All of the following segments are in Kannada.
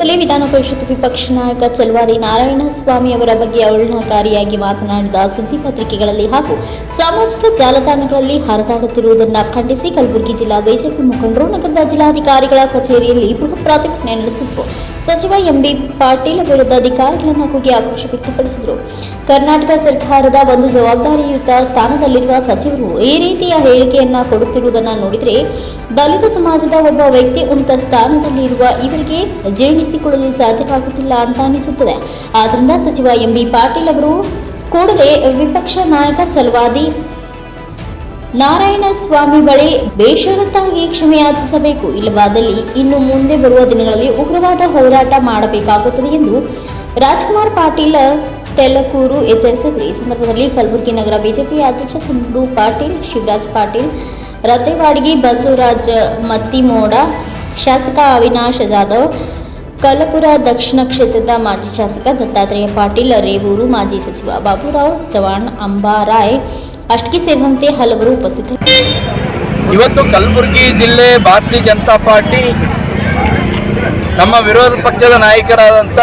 ಕಾರ್ಯಕ್ರಮದಲ್ಲಿ ವಿಧಾನ ಪರಿಷತ್ ವಿಪಕ್ಷ ನಾಯಕ ಚಲುವಾದಿ ನಾರಾಯಣ ಸ್ವಾಮಿ ಅವರ ಬಗ್ಗೆ ಅವಹೇಳನಕಾರಿಯಾಗಿ ಮಾತನಾಡಿದ ಸುದ್ದಿಪತ್ರಿಕೆಗಳಲ್ಲಿ ಹಾಗೂ ಸಾಮಾಜಿಕ ಜಾಲತಾಣಗಳಲ್ಲಿ ಹರಿದಾಡುತ್ತಿರುವುದನ್ನು ಖಂಡಿಸಿ ಕಲಬುರಗಿ ಜಿಲ್ಲಾ ಬಿಜೆಪಿ ಮುಖಂಡರು ನಗರದ ಜಿಲ್ಲಾಧಿಕಾರಿಗಳ ಕಚೇರಿಯಲ್ಲಿ ಬೃಹತ್ ಪ್ರತಿಭಟನೆ ನಡೆಸಿದರು ಸಚಿವ ಎಂಬಿ ಪಾಟೀಲ್ ವಿರುದ್ಧ ಅಧಿಕಾರಿಗಳನ್ನು ಕೂಗಿ ಆಕ್ರೋಶ ವ್ಯಕ್ತಪಡಿಸಿದರು. ಕರ್ನಾಟಕ ಸರ್ಕಾರದ ಒಂದು ಜವಾಬ್ದಾರಿಯುತ ಸ್ಥಾನದಲ್ಲಿರುವ ಸಚಿವರು ಈ ರೀತಿಯ ಹೇಳಿಕೆಯನ್ನ ಕೊಡುತ್ತಿರುವುದನ್ನು ನೋಡಿದರೆ ದಲಿತ ಸಮಾಜದ ಒಬ್ಬ ವ್ಯಕ್ತಿ ಉನ್ನತ ಸ್ಥಾನದಲ್ಲಿರುವ ಇವರಿಗೆ ಜೀರ್ಣಿಸಿಕೊಳ್ಳಲು ಸಾಧ್ಯವಾಗುತ್ತಿಲ್ಲ ಅಂತ ಅನಿಸುತ್ತದೆ. ಆದ್ದರಿಂದ ಸಚಿವ ಎಂಬಿ ಪಾಟೀಲ್ ಅವರು ಕೂಡಲೇ ವಿಪಕ್ಷ ನಾಯಕ ಚಲವಾದಿ ನಾರಾಯಣ ಸ್ವಾಮಿ ಬಳಿ ಬೇಷರತ್ತಾಗಿ ಕ್ಷಮೆಯಾಚಿಸಬೇಕು ಇಲ್ಲವಾದಲ್ಲಿ ಇನ್ನು ಮುಂದೆ ಬರುವ ದಿನಗಳಲ್ಲಿ ಉಗ್ರವಾದ ಹೋರಾಟ ಮಾಡಬೇಕಾಗುತ್ತದೆ ಎಂದು ರಾಜ್ಕುಮಾರ್ ಪಾಟೀಲ್ ತೆಲಕೂರು ಎಚ್ಚರಿಸಿದರು. ಈ ಸಂದರ್ಭದಲ್ಲಿ ಕಲಬುರಗಿ ನಗರ ಬಿಜೆಪಿ ಅಧ್ಯಕ್ಷ ಚಂದು ಪಾಟೀಲ್, ಶಿವರಾಜ್ ಪಾಟೀಲ್ ರತೆವಾಡಗಿ ಬಸವರಾಜ್ ಮತ್ತಿಮೋಡ, ಶಾಸಕ ಅವಿನಾಶ್ ಜಾಧವ್ ಕಲಪುರ ದಕ್ಷಿಣ ಕ್ಷೇತ್ರದ ಮಾಜಿ ಶಾಸಕ ದತ್ತಾತ್ರೇಯ ಪಾಟೀಲ್, ರೇವೂರು ಮಾಜಿ ಸಚಿವ ಬಾಬುರಾವ್ ಚವಾಣ್ ಅಂಬಾರಾಯ್ ಅಷ್ಟಕಿ ಸೇರಿದಂತೆ ಹಲವರು ಉಪಸ್ಥಿತರು ಇವತ್ತು ಕಲಬುರಗಿ ಜಿಲ್ಲೆ ಭಾರತೀಯ ಜನತಾ ಪಾರ್ಟಿ ನಮ್ಮ ವಿರೋಧ ಪಕ್ಷದ ನಾಯಕರಾದಂಥ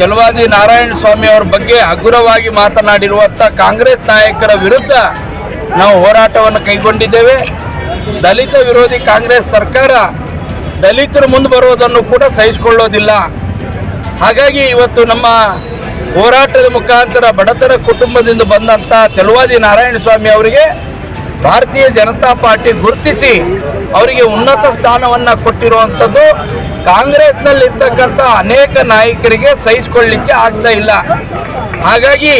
ಚಲವಾದಿ ನಾರಾಯಣ ಸ್ವಾಮಿ ಅವರ ಬಗ್ಗೆ ಹಗುರವಾಗಿ ಮಾತನಾಡಿರುವಂಥ ಕಾಂಗ್ರೆಸ್ ನಾಯಕರ ವಿರುದ್ಧ ನಾವು ಹೋರಾಟವನ್ನು ಕೈಗೊಂಡಿದ್ದೇವೆ. ದಲಿತ ವಿರೋಧಿ ಕಾಂಗ್ರೆಸ್ ಸರ್ಕಾರ ದಲಿತರು ಮುಂದೆ ಬರುವುದನ್ನು ಕೂಡ ಸಹಿಸಿಕೊಳ್ಳೋದಿಲ್ಲ. ಹಾಗಾಗಿ ಇವತ್ತು ನಮ್ಮ ಹೋರಾಟದ ಮುಖಾಂತರ ಬಡತರ ಕುಟುಂಬದಿಂದ ಬಂದಂಥ ಚಲುವಾದಿ ನಾರಾಯಣ ಸ್ವಾಮಿ ಅವರಿಗೆ ಭಾರತೀಯ ಜನತಾ ಪಾರ್ಟಿ ಗುರುತಿಸಿ ಅವರಿಗೆ ಉನ್ನತ ಸ್ಥಾನವನ್ನು ಕೊಟ್ಟಿರುವಂಥದ್ದು ಕಾಂಗ್ರೆಸ್ನಲ್ಲಿರ್ತಕ್ಕಂಥ ಅನೇಕ ನಾಯಕರಿಗೆ ಸಹಿಸಿಕೊಳ್ಳಲಿಕ್ಕೆ ಆಗ್ತಾ ಇಲ್ಲ. ಹಾಗಾಗಿ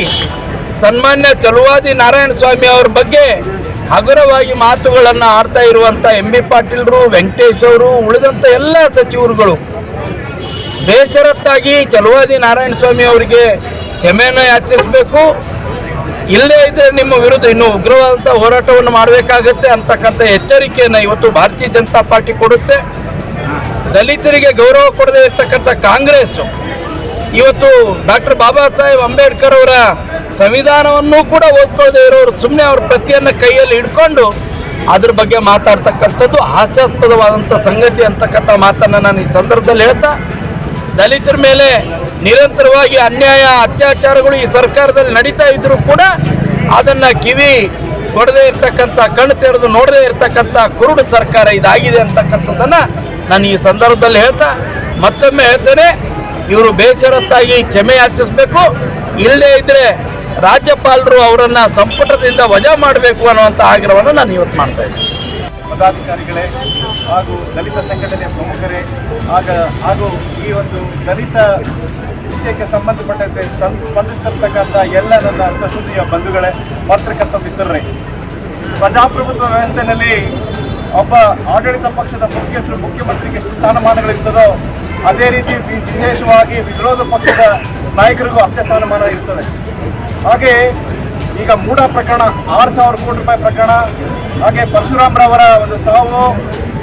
ಸನ್ಮಾನ್ಯ ಚಲುವಾದಿ ನಾರಾಯಣ ಸ್ವಾಮಿ ಅವ್ರ ಬಗ್ಗೆ ಹಗುರವಾಗಿ ಮಾತುಗಳನ್ನು ಆಡ್ತಾ ಇರುವಂಥ ಎಂ ಬಿ ಪಾಟೀಲ್ರು, ವೆಂಕಟೇಶ್ ಅವರು ಉಳಿದಂಥ ಎಲ್ಲ ಸಚಿವರುಗಳು. ಬೇಷರತ್ತಾಗಿ ಚಲುವಾದಿ ನಾರಾಯಣ ಸ್ವಾಮಿ ಅವರಿಗೆ ಕ್ಷಮೆಯನ್ನು ಯಾಚಿಸಬೇಕು. ಇಲ್ಲದೇ ಇದ್ದರೆ ನಿಮ್ಮ ವಿರುದ್ಧ ಇನ್ನು ಉಗ್ರವಾದಂಥ ಹೋರಾಟವನ್ನು ಮಾಡಬೇಕಾಗತ್ತೆ ಅಂತಕ್ಕಂಥ ಎಚ್ಚರಿಕೆಯನ್ನು ಇವತ್ತು ಭಾರತೀಯ ಜನತಾ ಪಾರ್ಟಿ ಕೊಡುತ್ತೆ. ದಲಿತರಿಗೆ ಗೌರವ ಕೊಡದೇ ಇರ್ತಕ್ಕಂಥ ಕಾಂಗ್ರೆಸ್ ಇವತ್ತು ಡಾಕ್ಟರ್ ಬಾಬಾ ಸಾಹೇಬ್ ಅಂಬೇಡ್ಕರ್ ಅವರ ಸಂವಿಧಾನವನ್ನು ಕೂಡ ಓದ್ಕೊಳ್ಳದೆ ಇರೋರು ಸುಮ್ಮನೆ ಅವ್ರ ಪ್ರತಿಯನ್ನು ಕೈಯಲ್ಲಿ ಹಿಡ್ಕೊಂಡು ಅದ್ರ ಬಗ್ಗೆ ಮಾತಾಡ್ತಕ್ಕಂಥದ್ದು ಹಾಸ್ಯಾಸ್ಪದವಾದಂಥ ಸಂಗತಿ ಅಂತಕ್ಕಂಥ ಮಾತನ್ನು ನಾನು ಈ ಸಂದರ್ಭದಲ್ಲಿ ಹೇಳ್ತಾ, ದಲಿತರ ಮೇಲೆ ನಿರಂತರವಾಗಿ ಅನ್ಯಾಯ, ಅತ್ಯಾಚಾರಗಳು ಈ ಸರ್ಕಾರದಲ್ಲಿ ನಡೀತಾ ಇದ್ದರೂ ಕೂಡ ಅದನ್ನು ಕಿವಿ ಕೊಡದೇ ಇರ್ತಕ್ಕಂಥ, ಕಣ್ಣು ತೆರೆದು ನೋಡದೇ ಇರ್ತಕ್ಕಂಥ ಕುರುಡು ಸರ್ಕಾರ ಇದಾಗಿದೆ ಅಂತಕ್ಕಂಥದ್ದನ್ನು ನಾನು ಈ ಸಂದರ್ಭದಲ್ಲಿ ಹೇಳ್ತಾ, ಮತ್ತೊಮ್ಮೆ ಹೇಳ್ತೇನೆ, ಇವರು ಬೇಷರತ್ತಾಗಿ ಕ್ಷಮೆ ಯಾಚಿಸಬೇಕು ಇಲ್ಲದೇ ಇದ್ದರೆ ರಾಜ್ಯಪಾಲರು ಅವರನ್ನು ಸಂಪುಟದಿಂದ ವಜಾ ಮಾಡಬೇಕು ಅನ್ನುವಂಥ ಆಗ್ರಹವನ್ನು ನಾನು ಇವತ್ತು ಮಾಡ್ತಾ ಇದ್ದೀನಿ. ಪದಾಧಿಕಾರಿಗಳೇ ಹಾಗೂ ದಲಿತ ಸಂಘಟನೆಯ ಪ್ರಮುಖರೇ, ಆಗ ಹಾಗೂ ಈ ಒಂದು ದಲಿತ ವಿಷಯಕ್ಕೆ ಸಂಬಂಧಪಟ್ಟಂತೆ ಸಂ ಸ್ಪಂದಿಸ್ತಿರ್ತಕ್ಕಂಥ ಎಲ್ಲ ನನ್ನ ಸಂಸದೀಯ ಬಂಧುಗಳೇ, ಪತ್ರಕರ್ತ ಮಿತ್ರರೇ, ಪ್ರಜಾಪ್ರಭುತ್ವ ವ್ಯವಸ್ಥೆಯಲ್ಲಿ ಒಬ್ಬ ಆಡಳಿತ ಪಕ್ಷದ ಮುಖ್ಯಸ್ಥರು, ಮುಖ್ಯಮಂತ್ರಿಗೆ ಎಷ್ಟು ಸ್ಥಾನಮಾನಗಳಿರ್ತದೋ ಅದೇ ರೀತಿ ವಿಶೇಷವಾಗಿ ವಿರೋಧ ಪಕ್ಷದ ನಾಯಕರಿಗೂ ಅಷ್ಟೇ ಸ್ಥಾನಮಾನ ಇರ್ತದೆ. ಹಾಗೆ ಈಗ ಮೂಡ ಪ್ರಕರಣ, ಆರು ಸಾವಿರ ಕೋಟಿ ರೂಪಾಯಿ ಪ್ರಕರಣ, ಹಾಗೆ ಪರಶುರಾಮ್ರವರ ಒಂದು ಸಾವು,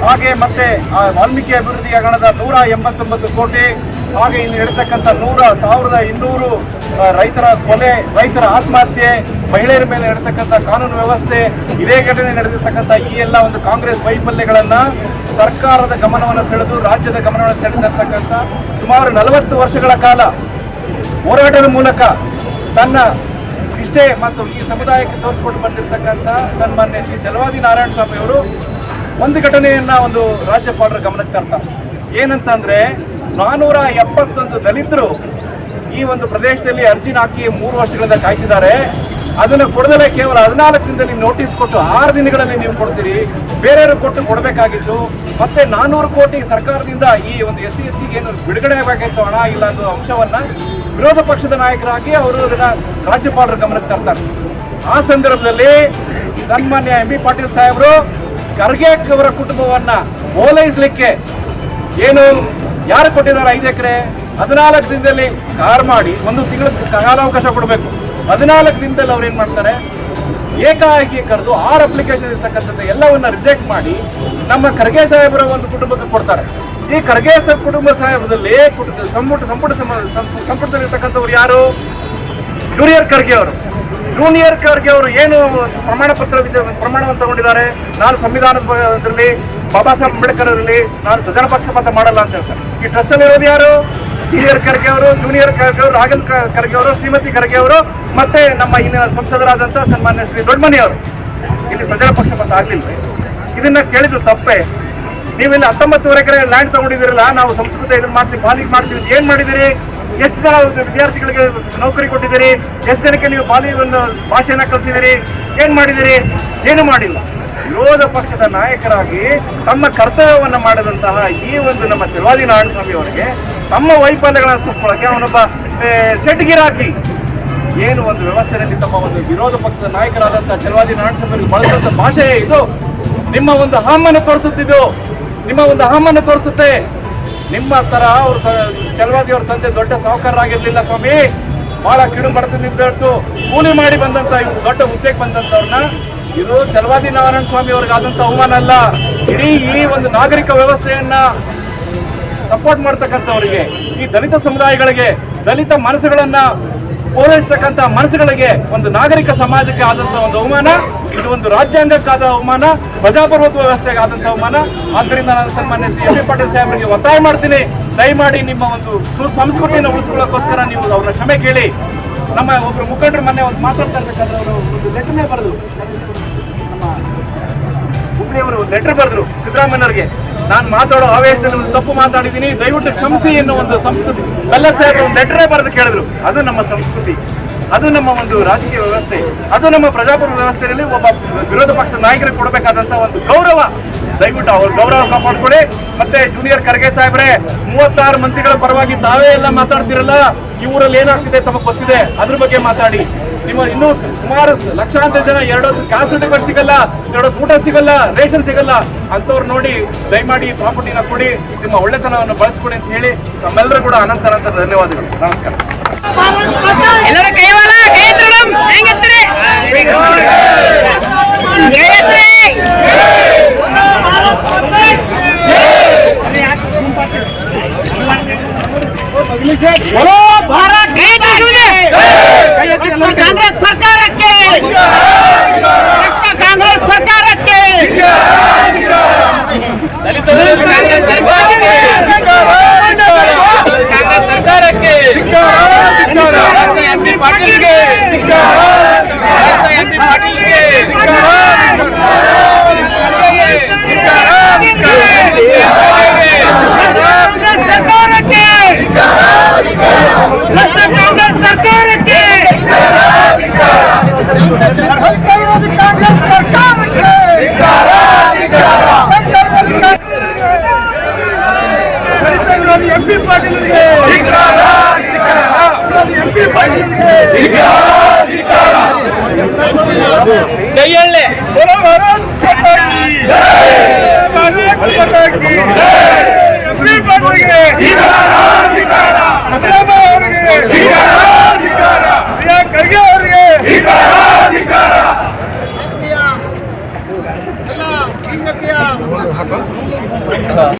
ಹಾಗೆ ಮತ್ತೆ ಆ ವಾಲ್ಮೀಕಿ ಅಭಿವೃದ್ಧಿ ಹಗರಣದ ನೂರ ಎಂಬತ್ತೊಂಬತ್ತು ಕೋಟಿ, ಹಾಗೆ ಇನ್ನು ಇರತಕ್ಕಂಥ ನೂರ ಸಾವಿರದ ಇನ್ನೂರು ರೈತರ ಕೊಲೆ, ರೈತರ ಆತ್ಮಹತ್ಯೆ, ಮಹಿಳೆಯರ ಮೇಲೆ ನಡೆತಕ್ಕಂಥ ಕಾನೂನು ವ್ಯವಸ್ಥೆ, ಇದೇ ಘಟನೆ ನಡೆದಿರ್ತಕ್ಕಂಥ ಈ ಎಲ್ಲ ಒಂದು ಕಾಂಗ್ರೆಸ್ ವೈಫಲ್ಯಗಳನ್ನು ಸರ್ಕಾರದ ಗಮನವನ್ನು ಸೆಳೆದು ರಾಜ್ಯದ ಗಮನವನ್ನು ಸೆಳೆದಿರ್ತಕ್ಕಂಥ ಸುಮಾರು ನಲವತ್ತು ವರ್ಷಗಳ ಕಾಲ ಹೋರಾಟದ ಮೂಲಕ ತನ್ನ ಇಷ್ಟೇ ಮತ್ತು ಈ ಸಮುದಾಯಕ್ಕೆ ತೋರಿಸ್ಕೊಂಡು ಬಂದಿರತಕ್ಕಂಥ ಸನ್ಮಾನ್ಯ ಶ್ರೀ ಜಲವಾದಿ ನಾರಾಯಣ ಸ್ವಾಮಿ ಅವರು ಒಂದು ಘಟನೆಯನ್ನ ಒಂದು ರಾಜ್ಯಪಾಲರ ಗಮನಕ್ಕೆ ತರ್ತಾರೆ. ಏನಂತಂದರೆ ನಾನೂರ ಎಪ್ಪತ್ತೊಂದು ದಲಿತರು ಈ ಒಂದು ಪ್ರದೇಶದಲ್ಲಿ ಅರ್ಜಿನ ಹಾಕಿ ಮೂರು ವರ್ಷಗಳಿಂದ ಕಾಯ್ತಿದ್ದಾರೆ. ಅದನ್ನು ಕೊಡದಲ್ಲ ಕೇವಲ ಹದಿನಾಲ್ಕು ದಿನದಲ್ಲಿ ನೋಟಿಸ್ ಕೊಟ್ಟು ಆರು ದಿನಗಳಲ್ಲಿ ನೀವು ಕೊಡ್ತೀರಿ. ಬೇರೆಯವರು ಕೊಟ್ಟು ಕೊಡಬೇಕಾಗಿತ್ತು. ಮತ್ತೆ ನಾನ್ನೂರು ಕೋಟಿ ಸರ್ಕಾರದಿಂದ ಈ ಒಂದು ಎಸ್ ಸಿ, ಎಸ್ ಟಿಗೆ ಏನು ಬಿಡುಗಡೆ ಆಗಬೇಕಾಗಿತ್ತು ಹಣ ಇಲ್ಲ ಅನ್ನೋ ಅಂಶವನ್ನ ವಿರೋಧ ಪಕ್ಷದ ನಾಯಕರಾಗಿ ಅವರು ಅದನ್ನ ರಾಜ್ಯಪಾಲರ ಗಮನಕ್ಕೆ ತರ್ತಾರೆ. ಆ ಸಂದರ್ಭದಲ್ಲಿ ಸನ್ಮಾನ್ಯ ಎಂ ಬಿ ಪಾಟೀಲ್ ಸಾಹೇಬರು ಖರ್ಗೆ ಅವರ ಕುಟುಂಬವನ್ನ ಓಲೈಸಲಿಕ್ಕೆ ಏನು, ಯಾರು ಕೊಟ್ಟಿದ್ದಾರೆ ಐದು ಎಕರೆ? ಹದಿನಾಲ್ಕು ದಿನದಲ್ಲಿ ಕಾರ್ ಮಾಡಿ ಒಂದು ತಿಂಗಳ ಕಾಲಾವಕಾಶ ಕೊಡಬೇಕು. ಹದಿನಾಲ್ಕು ದಿನದಲ್ಲಿ ಅವ್ರು ಏನು ಮಾಡ್ತಾರೆ? ಏಕಾಏಕಿ ಕರೆದು ಆರು ಅಪ್ಲಿಕೇಶನ್ ಇರ್ತಕ್ಕಂಥದ್ದು ಎಲ್ಲವನ್ನ ರಿಜೆಕ್ಟ್ ಮಾಡಿ ನಮ್ಮ ಖರ್ಗೆ ಸಾಹೇಬರ ಒಂದು ಕುಟುಂಬಕ್ಕೆ ಕೊಡ್ತಾರೆ. ಈ ಖರ್ಗೆ ಕುಟುಂಬ ಸಾಹೇಬದಲ್ಲಿ ಸಂಪುಟ ಸಂಪುಟ ಸಂಪುಟದಲ್ಲಿರ್ತಕ್ಕಂಥವ್ರು ಯಾರು? ಜೂನಿಯರ್ ಖರ್ಗೆ ಅವರು. ಜೂನಿಯರ್ ಖರ್ಗೆ ಅವರು ಏನು ಪ್ರಮಾಣ ಪತ್ರ ಪ್ರಮಾಣವನ್ನು ತಗೊಂಡಿದ್ದಾರೆ? ನಾನು ಸಂವಿಧಾನದಲ್ಲಿ ಬಾಬಾ ಸಾಹೇಬ್ ಅಂಬೇಡ್ಕರ್ ಅವರಲ್ಲಿ, ನಾನು ಸ್ವಜನ ಪಕ್ಷಪಾತ ಮಾಡಲ್ಲ ಅಂತ ಹೇಳ್ತಾರೆ. ಈ ಟ್ರಸ್ಟ್ ಅಲ್ಲಿ ಇರೋದು ಯಾರು? ಸೀನಿಯರ್ ಖರ್ಗೆ ಅವರು, ಜೂನಿಯರ್ ಖರ್ಗೆ ಅವರು ರಾಘಲ್ ಖರ್ಗೆ ಅವರು, ಶ್ರೀಮತಿ ಖರ್ಗೆ ಅವರು, ಮತ್ತೆ ನಮ್ಮ ಇಲ್ಲಿನ ಸಂಸದರಾದಂಥ ಸನ್ಮಾನ್ಯ ಶ್ರೀ ದೊಡ್ಡಮನಿ ಅವರು. ಇಲ್ಲಿ ಸ್ವಜನ ಪಕ್ಷಪಾತ ಆಗ್ಲಿಲ್ಲ ಇದನ್ನ ಕೇಳಿದ್ರು ತಪ್ಪೆ. ನೀವು ಇಲ್ಲಿ ಹತ್ತೊಂಬತ್ತುವರೆ ಎಕರೆ ಲ್ಯಾಂಡ್ ತಗೊಂಡಿದ್ದೀರಲ್ಲ, ನಾವು ಸಂಸ್ಕೃತ ಇದನ್ನ ಮಾಡ್ತೀವಿ, ಪಾಲಿಗೆ ಮಾಡ್ತೀವಿ, ಏನ್ ಮಾಡಿದಿರಿ ಎಷ್ಟು ಜನ ವಿದ್ಯಾರ್ಥಿಗಳಿಗೆ ನೌಕರಿ ಕೊಟ್ಟಿದ್ದೀರಿ? ಎಷ್ಟು ಜನಕ್ಕೆ ನೀವು ಪಾಲಿ ಒಂದು ಭಾಷೆಯನ್ನ ಕಲಿಸಿದಿರಿ ಏನ್ ಮಾಡಿದಿರಿ ಏನು ಮಾಡಿಲ್ಲ. ವಿರೋಧ ಪಕ್ಷದ ನಾಯಕರಾಗಿ ತಮ್ಮ ಕರ್ತವ್ಯವನ್ನು ಮಾಡಿದಂತಹ ಈ ಒಂದು ನಮ್ಮ ಚಲವಾದಿ ನಾರಾಯಣಸ್ವಾಮಿ ಅವರಿಗೆ, ತಮ್ಮ ವೈಫಲ್ಯಗಳನ್ನು ಸುಸ್ಕೊಳ್ಳೋಕೆ ಅವನೊಬ್ಬ ಸೆಟ್ಗಿರಾಕಿ ಏನು ಒಂದು ವ್ಯವಸ್ಥೆಯಲ್ಲಿ ತಮ್ಮ ಒಂದು ವಿರೋಧ ಪಕ್ಷದ ನಾಯಕರಾದಂತಹ ಚಲವಾದಿ ನಾರಾಯಣಸ್ವಾಮಿ ಭಾಷೆಯೇ ಭಾಷೆ ಇದು. ನಿಮ್ಮ ಒಂದು ಅಹಮನ್ನು ತೋರಿಸುತ್ತಿದ್ದು, ನಿಮ್ಮ ಒಂದು ಅಹಮನ್ನು ತೋರಿಸುತ್ತೆ. ನಿಮ್ಮ ತರ ಅವ್ರ ಚಲವಾದಿ ಅವ್ರ ತಂದೆ ದೊಡ್ಡ ಸಾಹುಕಾರರಾಗಿರ್ಲಿಲ್ಲ ಸ್ವಾಮಿ. ಬಹಳ ಕಿಡು ಬಡತನಿದ್ದು ಕೂಲಿ ಮಾಡಿ ಬಂದಂತ ದೊಡ್ಡ ಹುದ್ದೆಗೆ ಬಂದಂತವ್ರನ್ನ ಇದು ಚಲವಾದಿ ನಾರಾಯಣ ಸ್ವಾಮಿ ಅವ್ರಿಗೆ ಆದಂತ ಅವಮಾನ ಅಲ್ಲ. ಇಡೀ ಈ ಒಂದು ನಾಗರಿಕ ವ್ಯವಸ್ಥೆಯನ್ನ ಸಪೋರ್ಟ್ ಮಾಡ್ತಕ್ಕಂಥವರಿಗೆ, ಈ ದಲಿತ ಸಮುದಾಯಗಳಿಗೆ, ದಲಿತ ಮನಸ್ಸುಗಳನ್ನ ಪೂರೈಸ್ತಕ್ಕಂಥ ಮನಸ್ಸುಗಳಿಗೆ ಒಂದು ನಾಗರಿಕ ಸಮಾಜಕ್ಕೆ ಆದಂತ ಒಂದು ಅವಮಾನ, ಇದು ಒಂದು ರಾಜ್ಯಾಂಗಕ್ಕಾದ ಅವಮಾನ, ಪ್ರಜಾಪ್ರಭುತ್ವ ವ್ಯವಸ್ಥೆಗೆ ಆದಂತ ಅವಮಾನ. ಆದ್ದರಿಂದ ನಾನು ಸನ್ಮಾನ್ಯ ಶ್ರೀ ಎಂ ಪಿ ಪಾಟೀಲ್ ಸಾಹೇಬರಿಗೆ ಒತ್ತಾಯ ಮಾಡ್ತೀನಿ. ದಯಮಾಡಿ ನಿಮ್ಮ ಒಂದು ಸುಸಂಸ್ಕೃತಿಯನ್ನು ಉಳಿಸ್ಕೊಳ್ಳೋಕ್ಕೋಸ್ಕರ ನೀವು ಅವರ ಕ್ಷಮೆ ಕೇಳಿ. ನಮ್ಮ ಒಬ್ರು ಮುಖಂಡರು ಮೊನ್ನೆ ಒಂದು ಮಾತಾಡ್ತಾ ಇರ್ಬೇಕಾದ್ರೆ ಅವರು ಒಂದು ಲೆಟರ್ನೇ ಬರೆದು ನಮ್ಮ ಹುಬ್ಳಿಯವರು ಲೆಟರ್ ಬರೆದ್ರು ಸಿದ್ದರಾಮಯ್ಯವ್ರಿಗೆ ನಾನು ಮಾತಾಡೋ ಆವೇಶದಲ್ಲಿ ತಪ್ಪು ಮಾತಾಡಿದ್ದೀನಿ, ದಯವಿಟ್ಟು ಕ್ಷಮಿಸಿ ಎನ್ನುವ ಒಂದು ಸಂಸ್ಕೃತಿ. ಬೆಲ್ಲ ಸಾಹೇಬ್ ಒಂದು ಲೆಟರೇ ಬರೆದು ಕೇಳಿದ್ರು. ಅದು ನಮ್ಮ ಸಂಸ್ಕೃತಿ. ಅದು ನಮ್ಮ ಒಂದು ರಾಜಕೀಯ ವ್ಯವಸ್ಥೆ. ಅದು ನಮ್ಮ ಪ್ರಜಾಪ್ರಭುತ್ವ ವ್ಯವಸ್ಥೆಯಲ್ಲಿ ಒಬ್ಬ ವಿರೋಧ ಪಕ್ಷದ ನಾಯಕರಿಗೆ ಕೊಡಬೇಕಾದಂತ ಒಂದು ಗೌರವ. ದಯವಿಟ್ಟು ಅವ್ರ ಗೌರವ ಕಾಪಾಡ್ಕೊಳ್ಳಿ. ಮತ್ತೆ ಜೂನಿಯರ್ ಖರ್ಗೆ ಸಾಹೇಬ್ರೆ, ಮೂವತ್ತಾರು ಮಂತ್ರಿಗಳ ಪರವಾಗಿ ತಾವೇ ಎಲ್ಲ ಮಾತಾಡ್ತಿರಲ್ಲ, ಈ ಊರಲ್ಲಿ ಏನಾಗ್ತಿದೆ ತಮಗೆ ಗೊತ್ತಿದೆ. ಅದ್ರ ಬಗ್ಗೆ ಮಾತಾಡಿ. ನಿಮ್ಮ ಇನ್ನೂ ಸುಮಾರು ಲಕ್ಷಾಂತರ ಜನ, ಎರಡೊಂದು ಸರ್ಟಿಫಿಕೇಟ್ ಸಿಗಲ್ಲ, ಎರಡೊಂದು ಊಟ ಸಿಗಲ್ಲ ರೇಷನ್ ಸಿಗಲ್ಲ. ಅಂತವ್ರು ನೋಡಿ, ದಯಮಾಡಿ ಪ್ರಾಪರ್ಟಿನ ಕೊಡಿ, ನಿಮ್ಮ ಒಳ್ಳೆತನವನ್ನು ಬಳಸ್ಕೊಡಿ ಅಂತ ಹೇಳಿ ನಮ್ಮೆಲ್ಲರೂ ಕೂಡ ಅನಂತ ಅನಂತ ಧನ್ಯವಾದಗಳು. ನಮಸ್ಕಾರ. ಎಲ್ಲರೂ ಕೈವಾಲ ಕೈ ಎತ್ತಿ ಮೇಡಮ್ ಹೆಂಗತ್ತೀರಿ ঠিক